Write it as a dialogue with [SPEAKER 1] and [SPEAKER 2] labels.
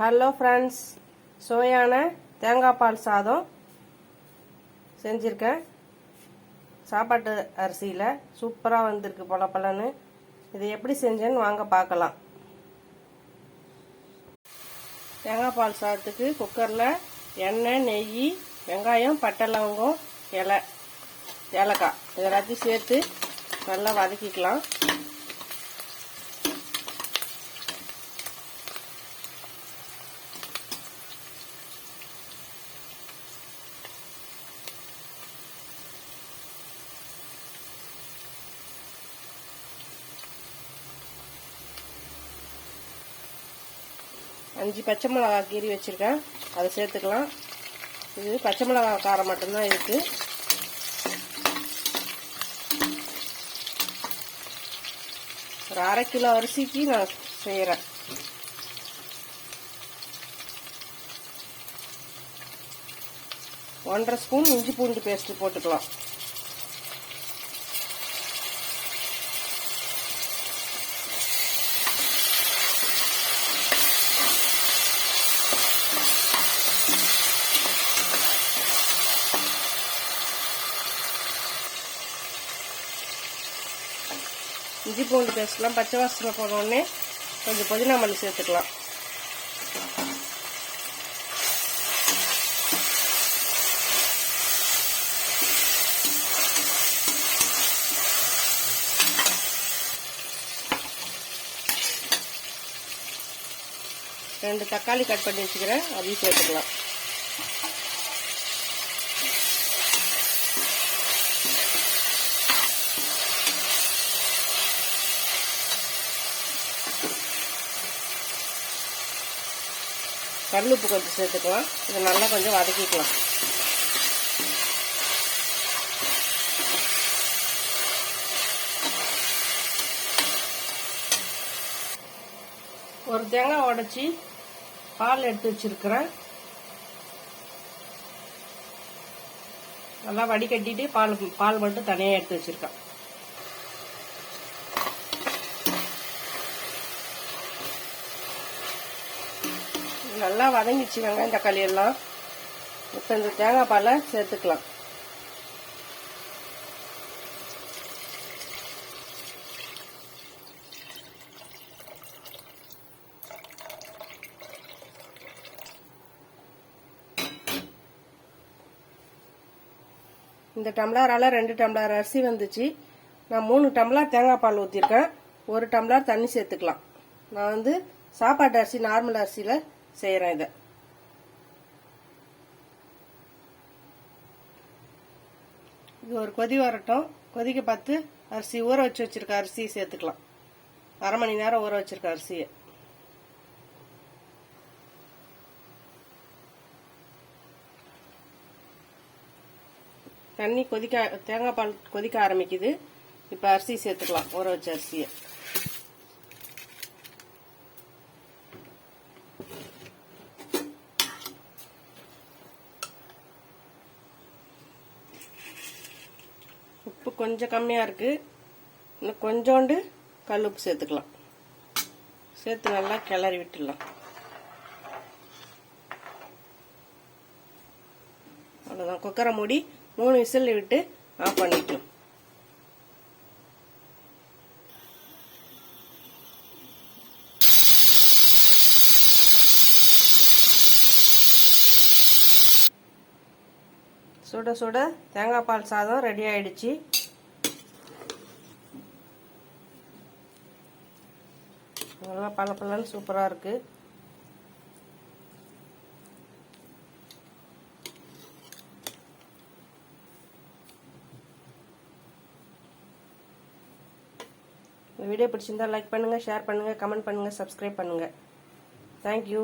[SPEAKER 1] Hello friends சுவையான தேங்காய் பால் சாதம் செஞ்சுருக்கேன். சாப்பாட்டு அரிசியில் சூப்பராக வந்திருக்கு பொல பலன்னு. இதை எப்படி செஞ்சேன்னு வாங்க பார்க்கலாம். தேங்காய் பால் சாதத்துக்கு குக்கரில் எண்ணெய் நெய் வெங்காயம் பட்டை லவங்கம் இலை ஏலக்காய். இது எல்லாத்தையும் சேர்த்து நல்லா வதக்கிக்கலாம். அஞ்சு பச்சை மிளகா கீறி வச்சுருக்கேன். அதை சேர்த்துக்கலாம். இது பச்சை மிளகா காரம் மட்டும்தான் இருக்குது ஒரு அரை கிலோ அரிசிக்கு நான் செய்கிறேன் ஒன்றரை ஸ்பூன் இஞ்சி பூண்டு பேஸ்ட்டு போட்டுக்கலாம். இஞ்சி பூண்டு பேஸ்ட்லாம் பச்சை வாசனை போனோடனே கொஞ்சம் புதினா மல்லி சேர்த்துக்கலாம். ரெண்டு தக்காளி கட் பண்ணி வச்சுக்கிறேன் அதையும் சேர்த்துக்கலாம். கல்லுப்பு கொஞ்சம் சேர்த்துக்கலாம். இதை நல்லா கொஞ்சம் வதக்கிக்கலாம். ஒரு தேங்காய் உடச்சி பால் எடுத்து வச்சிருக்கிறேன். நல்லா வடிகட்டிட்டு பால் பால் மட்டும் தனியாக எடுத்து வச்சுருக்கேன். நல்லா வதங்கிச்சு வெங்காயம் தக்காளி எல்லாம். இப்போ இந்த தேங்காய் பாலை சேர்த்துக்கலாம். இந்த டம்ளரால் ரெண்டு டம்ளர் அரிசி வந்துச்சு. நான் மூணு டம்ளர் தேங்காய் பால் ஊற்றிருக்கேன் ஒரு டம்ளர் தண்ணி சேர்த்துக்கலாம். நான் வந்து சாப்பாட்டு அரிசி நார்மல் அரிசியில் செய்கிறேன் இதை. இது ஒரு கொதி வரட்டும். கொதிக்க பார்த்து அரிசி ஊற வச்சு வச்சிருக்க அரிசியை சேர்த்துக்கலாம். அரை மணி நேரம் ஊற வச்சிருக்க அரிசியை. தண்ணி கொதிக்க தேங்காய் பால் கொதிக்க ஆரம்பிக்குது. இப்போ அரிசி சேர்த்துக்கலாம் ஊற வச்ச அரிசியை. உப்பு கொஞ்சம் கம்மியாக இருக்குது இன்னும் கொஞ்சோண்டு கல் உப்பு சேர்த்துக்கலாம். சேர்த்து நல்லா கிளறி விட்டுடலாம். அவ்வளோதான் குக்கரை மூடி மூணு விசில் விட்டு ஆஃப் பண்ணிக்கலாம். சுட சுட தேங்காய் பால் சாதம் ரெடி ஆயிடுச்சு. நல்லா பல பலன்னு சூப்பராக இருக்கு. இந்த வீடியோ பிடிச்சிருந்தா லைக் பண்ணுங்கள் ஷேர் பண்ணுங்கள் கமெண்ட் பண்ணுங்கள் சப்ஸ்கிரைப் பண்ணுங்கள் தேங்க்யூ